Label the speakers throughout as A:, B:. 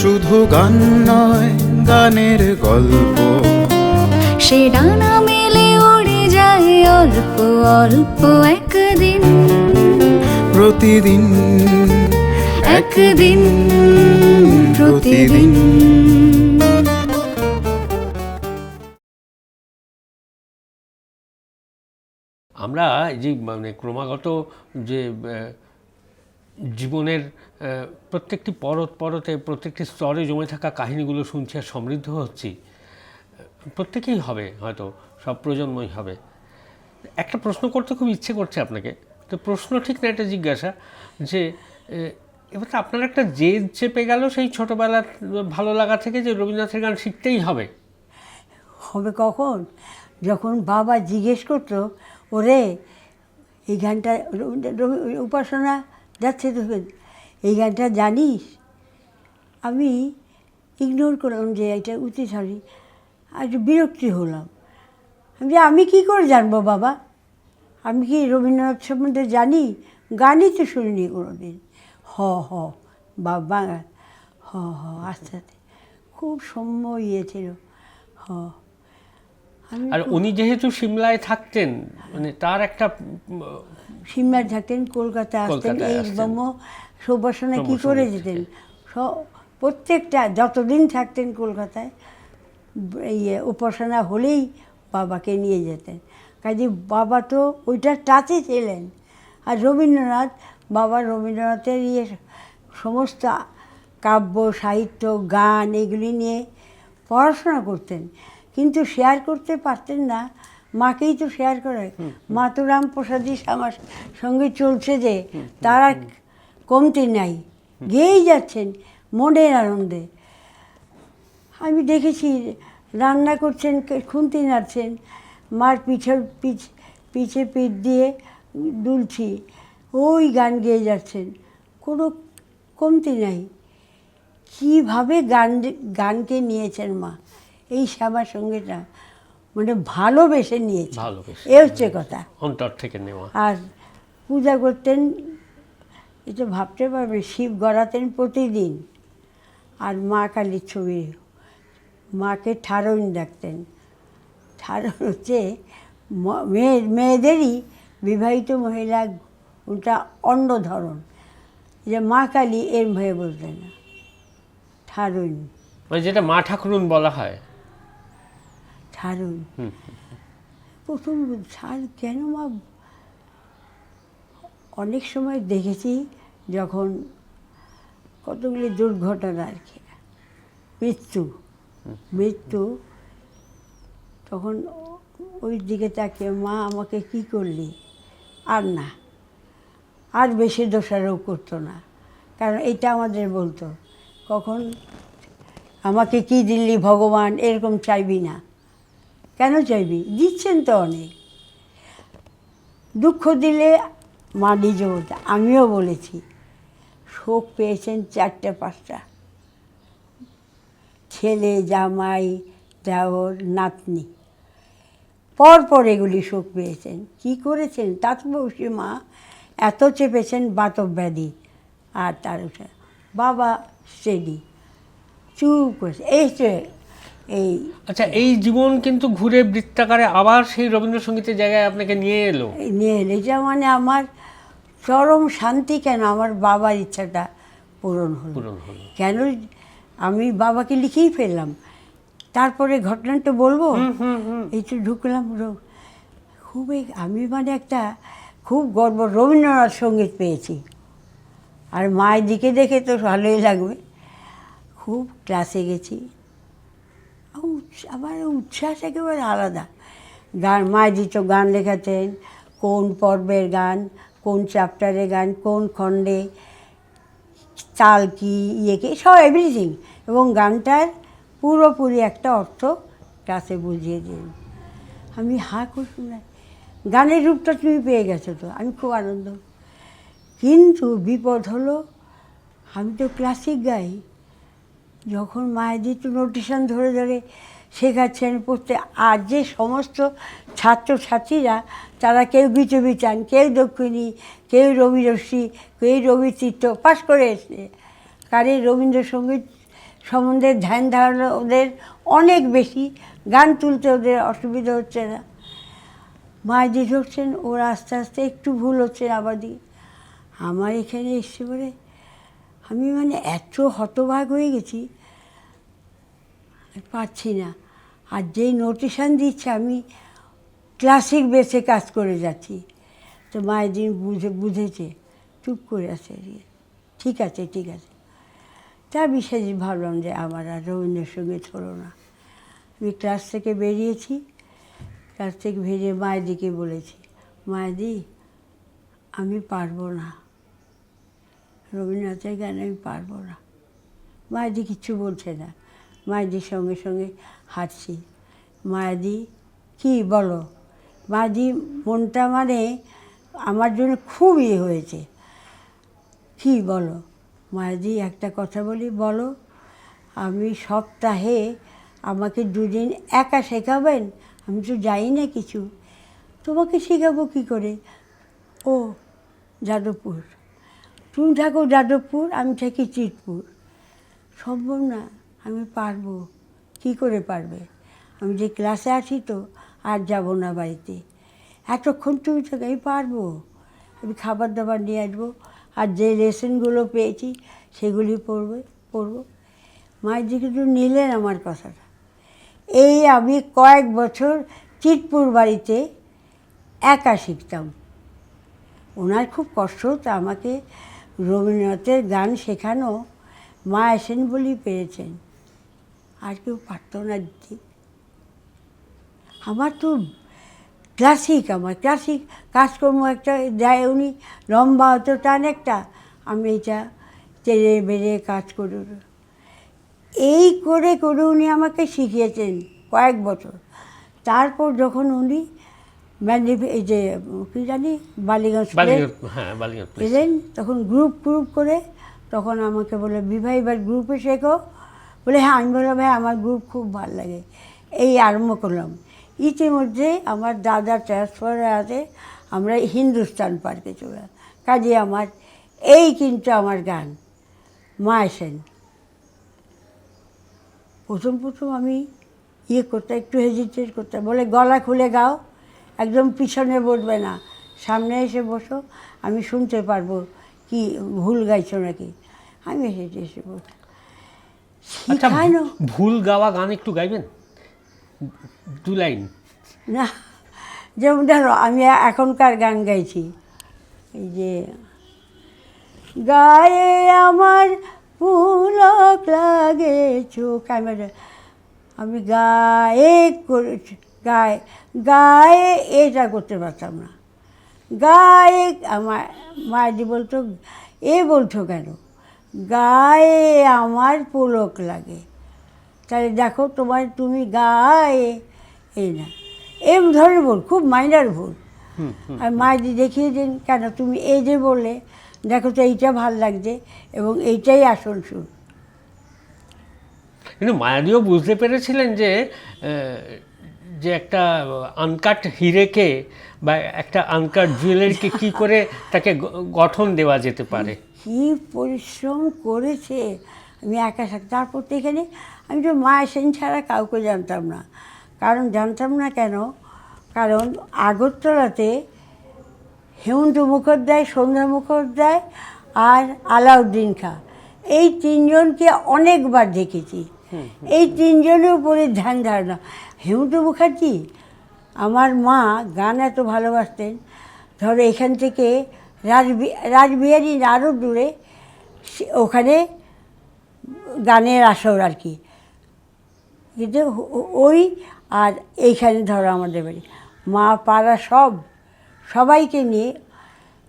A: শুধু গান নয় গানের গল্প।
B: সে ডানা মেলে উড়ে যায় অল্প অল্প একদিন।
A: প্রতিদিন
B: একদিন প্রতিদিন।
C: আমরা এই যে মানে ক্রমাগত যে জীবনের প্রত্যেকটি পরত পরতে, প্রত্যেকটি স্তরে জমে থাকা কাহিনীগুলো শুনছি আর সমৃদ্ধ হচ্ছি। প্রত্যেকেই হবে হয়তো, সব প্রজন্মই হবে। একটা প্রশ্ন করতে খুব ইচ্ছে করছে আপনাকে। তো প্রশ্ন ঠিক না একটা জিজ্ঞাসা যে এবার আপনার একটা জেদ চেপে গেল সেই ছোটোবেলার ভালো লাগা থেকে যে রবীন্দ্রনাথের গান শিখতেই হবে।
D: হবে কখন? যখন বাবা জিজ্ঞেস করতো, ওরে, এই গানটা উপাসনা যাচ্ছে তো এই গানটা জানিস? আমি ইগনোর করলাম যে এটা উচিত হয়নি আর একটু বিরক্তি হলাম। যে আমি কী করে জানব বাবা? আমি কি রবীন্দ্রনাথ সম্বন্ধে জানি? গানই তো শুনিনি কোনো দিন হ হ বা বাঙাল হ হ, আস্তে আস্তে। খুব সৌম্য ইয়ে ছিল হ
C: আর উনি যেহেতু সিমলায় থাকতেন মানে তার একটা
D: সিমলায় থাকতেন কলকাতায় আসতেন এই। ব্রহ্ম সুবাসনা কী করে যেতেন? প্রত্যেকটা যতদিন থাকতেন কলকাতায় এই উপাসনা হলেই বাবাকে নিয়ে যেতেন। কাজে বাবা তো ওইটার টাচে ছিলেন। আর রবীন্দ্রনাথ বাবা রবীন্দ্রনাথের ইয়ে সমস্ত কাব্য সাহিত্য গান এগুলি নিয়ে পড়াশোনা করতেন। কিন্তু শেয়ার করতে পারতেন না। মাকেই তো শেয়ার করে মা তো রামপ্রসাদী আমার সঙ্গে চলছে যে তারা কমতি নাই। গেয়েই যাচ্ছেন মনের আনন্দে। আমি দেখেছি রান্না করছেন খুন্তি নাড়ছেন মার পিছর পিছ পিছে পিঠ দিয়ে দুলছি ওই গান গেয়ে যাচ্ছেন। কোনো কমতি নাই। কীভাবে গান গানকে নিয়েছেন মা? এই শ্যামা সঙ্গীটা মানে ভালোবেসে নিয়েছে।
C: ভালোবেসে।
D: এ হচ্ছে কথা।
C: অন্তর থেকে নেওয়া।
D: আর পূজা করতেন এটা ভাবতে পারবে শিব গড়াতেন প্রতিদিন। আর মা কালীর ছবি মাকে ঠারণ ডাকতেন। ঠারণ হচ্ছে মেয়ে মেয়েদেরই বিবাহিত মহিলা ওটা অন্য ধরন যে মা কালী এর ভয়ে বলতেন না ঠারণ
C: মানে যেটা মা ঠাকুরুন বলা হয়।
D: ছাড়ুন। প্রথম ছাড় কেন মা অনেক সময় দেখেছি যখন কতগুলি দুর্ঘটনা আর কি, মৃত্যু মৃত্যু, তখন ওই দিকে তাকে মা, আমাকে কি করলি? আর না, আর বেশি দোষারোপ করতো না। কারণ এটা আমাদের বলতো। কখন, আমাকে কি দিল্লি ভগবান, এরকম চাইবি না। কেন চাইবি দিচ্ছেন তো অনেক। দুঃখ দিলে মা নিজে বলতে আমিও বলেছি। শোক পেয়েছেন চারটে, পাঁচটা। ছেলে, জামাই, দেওর, নাতনি। পরপর এগুলি শোক পেয়েছেন। কি করেছেন? তাতবয়সী মা, এত চেপেছেন বাতব ব্যাধি আর তার বাবা, স্টেডি, চুপ করেছে। এই এই।
C: আচ্ছা এই জীবন কিন্তু ঘুরে বৃত্তাকারে আবার সেই রবীন্দ্রসঙ্গীতের জায়গায় আপনাকে নিয়ে এলো।
D: এই নিয়ে এলো। এটা মানে আমার চরম শান্তি কেন? আমার বাবার ইচ্ছাটা পূরণ হলো। কেন? আমি বাবাকে লিখেই ফেললাম। তারপরে ঘটনাটা বলব? এই তো ঢুকলাম খুবই আমি মানে একটা খুব গর্ব রবীন্দ্রনাথ সংগীত পেয়েছি। আর মায়ের দিকে দেখে তো ভালোই লাগবে। খুব ক্লাসে গেছি। আমার উচ্ছ্বাস একেবারে আলাদা। গান মায়ের তো গান লেখাতেন, কোন পর্বের গান, কোন চ্যাপ্টারের গান, কোন খণ্ডে চাল কি ইয়ে কি, সব এভরিথিং এবং গানটার পুরোপুরি একটা অর্থ ক্লাসে বুঝিয়ে দিন। আমি হা করে শুনে, গানের রূপটা তুমি পেয়ে গেছো তো, আমি খুব আনন্দ। কিন্তু বিপদ হলো, আমি তো ক্লাসিক গাই। যখন মায়েদের তো নোটিশন ধরে ধরে শেখাচ্ছেন পড়তে, আর যে সমস্ত ছাত্রছাত্রীরা, তারা কেউ বিচবি চান, কেউ দক্ষিণী, কেউ রবি কেউ রবি চিত্র পাশ করে এসছে। কারে রবীন্দ্রসঙ্গীত সম্বন্ধে ধ্যান ধারণা ওদের অনেক বেশি, গান তুলতে ওদের অসুবিধা হচ্ছে না। মায়েদি ঢুকছেন ওর আস্তে আস্তে একটু ভুল হচ্ছে আবাদি। আমার এখানে এসছে বলে আমি মানে এত হতবাক হয়ে গেছি পাচ্ছি না। আর যেই নোটিশন দিচ্ছে, আমি ক্লাসিক বেসে কাজ করে যাচ্ছি। তো মায়ের দিন বুঝে, বুঝেছে, চুপ করে আছে ঠিক আছে ঠিক আছে। তা বিশেষ ভাবলাম যে আমার আর রবীন্দ্রসঙ্গীত হলো না। আমি ক্লাস থেকে বেরিয়েছি ক্লাস থেকে বেরিয়ে মায়েদিকে বলেছি, মায়েদি, আমি পারব না। রবীন্দ্রনাথের গান আমি পারব না। মায়েদি কিচ্ছু বলছে না। মায়েদির সঙ্গে সঙ্গে হাঁটছি। মায়েদি, কি বলো? মায়েদি মনটা মানে আমার জন্য খুব ইয়ে হয়েছে। কি বলো? মায়েদি একটা কথা বলি, বলো, আমি সপ্তাহে আমাকে দুদিন একা শেখাবেন? আমি তো যাই না কিছু। তোমাকে শেখাবো কী করে? ও, যাদবপুর। তুমি থাকো যাদবপুর, আমি থাকি চিতপুর। সম্ভব না, আমি পারব। কি করে পারবে? আমি যে ক্লাসে আছি তো, আর যাব না বাড়িতে। এতক্ষণ তুমি থাকো আমি পারব। আমি খাবার দাবার নিয়ে আসব, আর যে লেসনগুলো পেয়েছি, সেগুলি পড়বে পড়ব মায়ের দিকে তো নিলেন আমার কথাটা। এই আমি কয়েক বছর চিতপুর বাড়িতে একা শিখতাম। ওনার খুব কষ্ট হতো আমাকে রবীন্দ্রনাথের গান শেখানো মা এসেন বলেই পেরেছেন। আর কেউ পারত না দিতে। আমার তো ক্লাসিক আমার ক্লাসিক কাজকর্ম একটা দেয় উনি, লম্বা হতো টান একটা, আমি এটা তেড়ে বেড়ে কাজ করে এই করে করে উনি আমাকে শিখিয়েছেন কয়েক বছর। তারপর যখন উনি ম্যান্ডিভ এই যে কী জানি বালিগঞ্জ
C: হ্যাঁ বালিগঞ্জ
D: এলেন তখন গ্রুপ গ্রুপ করে তখন আমাকে বলে বিভাই এবার গ্রুপে শেখো। বলে হ্যাঁ আমি বললাম ভাই আমার গ্রুপ খুব ভালো লাগে। এই আরম্ভ করলাম। ইতিমধ্যে আমার দাদা ট্রান্সফারে আছে আমরা হিন্দুস্তান পার্কে চলে। কাজে আমার এই কিন্তু আমার গান মা সেন প্রথম প্রথম আমি ইয়ে করতে একটু হেজিটেট করতাম বলে গলা খুলে গাও। একদম পিছনে বসবে না। সামনে এসে বসো আমি শুনতে পারব কি ভুল গাইছো নাকি। আমি হেঁটে এসে বসে।
C: আচ্ছা
D: শিখানো।
C: ভুল গাওয়া গান একটু গাইবেন? দু লাইন।
D: না যেমন ধরো আমি এখনকার গান গাইছি। এই যে গায়ে আমার পুলক লাগে চোখ। আমি আমি গায়ে করে গায়ে গায়ে এটা করতে পারতাম না। গায়ে আমার মায়েদি বলতো এ বলছো কেন? গায়ে আমার পুলক লাগে। তাহলে দেখো তোমার তুমি গায়ে এই না। এম ধরনের ভুল খুব মাইনার ভুল। আর মায়েদি দিন কেন তুমি এই যে বললে দেখো তো এইটা ভালো লাগছে এবং এইটাই আসল সুর।
C: কিন্তু মায়াদিও বুঝতে পেরেছিলেন যে যে একটা আনকাট হিরেকে বা একটা আনকাট জুয়েলারিকে কি করে তাকে গঠন দেওয়া যেতে পারে?
D: কী পরিশ্রম করেছে? আমি একা থাক, তারপর তো এখানে আমি তো মা সেন ছাড়া কাউকে জানতাম না। কারণ জানতাম না কেন? কারণ আগরতলাতে হেমন্ত মুখোপাধ্যায়, সন্ধ্যা মুখোপাধ্যায় আর আলাউদ্দিন খাঁ। এই তিনজনকে অনেকবার দেখেছি। এই তিনজনের উপরে ধ্যান ধারণা। হেমন্ত মুখার্জি, আমার মা গান এত ভালোবাসতেন। ধরো এখান থেকে রাজবি, রাজবিহারী আরও দূরে ওখানে গানের আসর আর কি। কিন্তু ওই আর এইখানে ধরো আমাদের বাড়ি। মা, পাড়া সব সবাইকে নিয়ে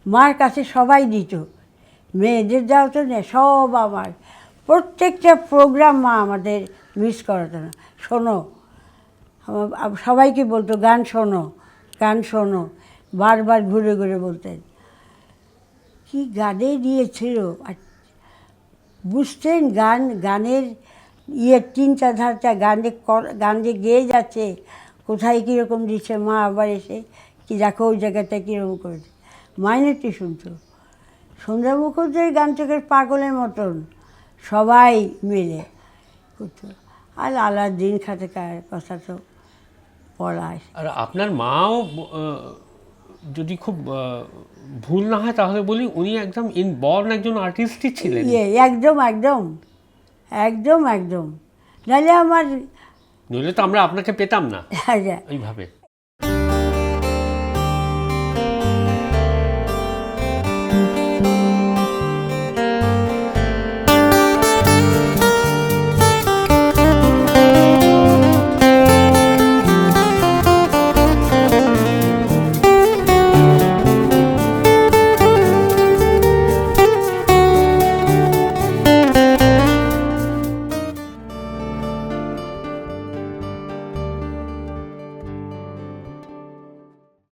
D: মার কাছে সবাই দিত। মেয়েদের যাও তো না সব আমার। প্রত্যেকটা প্রোগ্রাম মা আমাদের মিস করাতো না শোনো সবাইকে বলতো, গান শোনো গান শোনো, বারবার ঘুরে ঘুরে বলতেন। কি গানে দিয়েছিল? আর বুঝতেন গান, গানের ইয়ে চিন্তাধারাটা গানে কর- গান যে গেয়ে যাচ্ছে, কোথায় কীরকম দিচ্ছে, মা আবার এসে কি দেখো ওই জায়গাটা কীরকম করেছে। মাইনেটি শুনতো সন্ধ্যা মুখোপাধ্যায়ের গান থেকে পাগলের মতন? সবাই মিলে করতো। আর আলাদিন খাতেকার কথা তো পড়ায়
C: আর আপনার মাও যদি খুব ভুল না হয় তাহলে বলি উনি একদম ইনবর্ন একজন আর্টিস্টই ছিলেন।
D: ইয়ে একদম একদম একদম একদম। নাহলে আমার
C: নইলে তো আমরা আপনাকে পেতাম না।
D: হ্যাঁ
C: এইভাবে।